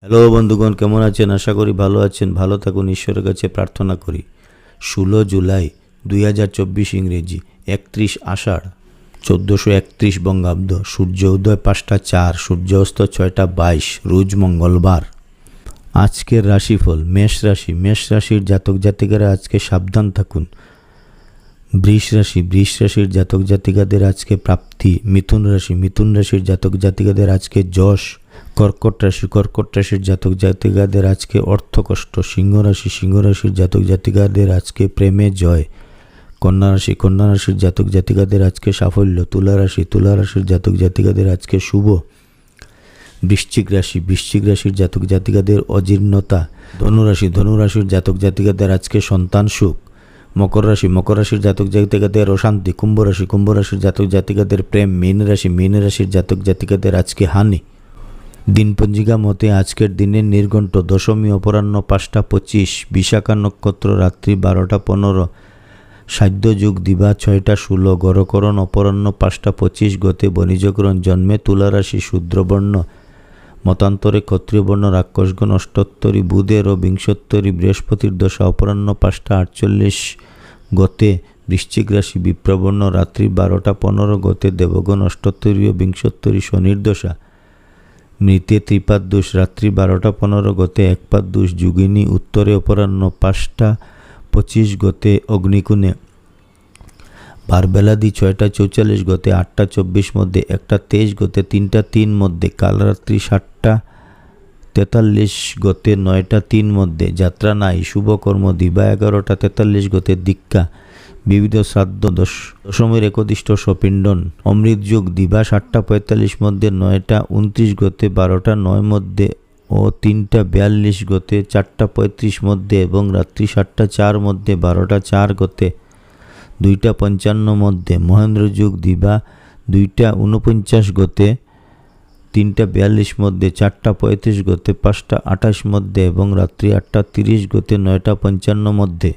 Hello বন্ধুগণ, কেমন আছেন? আশা করি ভালো আছেন। ভালো থাকুন, ঈশ্বরের কাছে প্রার্থনা করি। ষোলো জুলাই দুই হাজার চব্বিশ ইংরেজি, একত্রিশ আষাঢ়, চোদ্দোশো একত্রিশ বঙ্গাব্দ, সূর্য উদয় পাঁচটা চার সূর্য অস্ত ছয়টা বাইশ, রোজ মঙ্গলবার। আজকের রাশিফল, মেষ রাশি। মেষ রাশির জাতক জাতিকারা আজকে সাবধান থাকুন। বৃষ রাশি। বৃষ রাশির জাতক জাতিকাদের আজকে প্রাপ্তি। মিথুন রাশি। মিথুন রাশির জাতক জাতিকাদের আজকে যশ। কর্কট রাশি, কর্কট রাশির জাতক জাতিকাদের আজকে অর্থকষ্ট সিংহ রাশি, সিংহ রাশির জাতক জাতিকাদের আজকে প্রেমে জয়। কন্যা রাশি, কন্যা রাশির জাতক জাতিকাদের আজকে সাফল্য। তুলা রাশি, তুলা রাশির জাতক জাতিকাদের আজকে শুভ। বৃশ্চিক রাশি, বৃশ্চিক রাশির জাতক জাতিকাদের অজীর্ণতা। ধনুরাশি ধনুরাশির জাতক জাতিকাদের আজকে সন্তান সুখ। মকর রাশি, মকর রাশির জাতক জাতিকাদের অশান্তি। কুম্ভ রাশি, কুম্ভ রাশির জাতক জাতিকাদের প্রেম। মীন রাশি, মীন রাশির জাতক জাতিকাদের আজকে হানি। দিনপঞ্জিকা মতে আজকের দিনের নির্ঘণ্ট দশমী অপরাহ্ন পাঁচটা পঁচিশ, বিশাখা নক্ষত্র রাত্রি বারোটা পনেরো, সাধ্য যুগ দিবা ছয়টা ষোলো, গরকরণ অপরাহ্ন পাঁচটা পঁচিশ, গতে বণিজকরণ জন্মে তুলারাশি শূদ্রবর্ণ, মতান্তরে ক্ষত্রিয়বর্ণ, রাক্ষসগণ, অষ্টোত্তরী বুধের ও বিংশোত্তরী বৃহস্পতির দশা অপরাহ্ন পাঁচটা আটচল্লিশ, গতে বৃশ্চিক রাশি বিপ্রবর্ণ, রাত্রি বারোটা পনেরো, গতে দেবগণ, অষ্টোত্তরী ও বিংশোত্তরী শনির দশা মৃতে ত্রিপাদ দোষ, রাত্রি বারোটা পনেরো গতে একপাদ দোষ, যুগিনী উত্তরে অপরাহ্ন পাঁচটা পঁচিশ গতে অগ্নিকুণে। বারবেলাদি ছয়টা চৌচল্লিশ গতে আটটা চব্বিশ মধ্যে একটা তেইশ গতে তিনটা তিন মধ্যে কাল রাত্রি সাতটা তেতাল্লিশ গতে নয়টা তিন মধ্যে, যাত্রা নাই শুভকর্ম দিবা এগারোটা তেতাল্লিশ গতে দীক্ষা। বিবিধ শ্রাদ্ধ দশ দশমীর একদিষ্ট সপিণ্ডন অমৃত যুগ, দিবা সাতটা পঁয়তাল্লিশ মধ্যে নয়টা উনত্রিশ গতে, বারোটা নয় মধ্যে ও তিনটা বিয়াল্লিশ গতে, চারটা পঁয়ত্রিশ মধ্যে এবং রাত্রি সাতটা চার মধ্যে, বারোটা চার গতে, দুইটা পঞ্চান্ন মধ্যে। মহেন্দ্র যুগ, দিবা দুইটা উনপঞ্চাশ গতে, তিনটা বিয়াল্লিশ মধ্যে, চারটা পঁয়ত্রিশ গতে, পাঁচটা আঠাশ মধ্যে এবং রাত্রি আটটা তিরিশ গতে, নয়টা পঞ্চান্ন মধ্যে।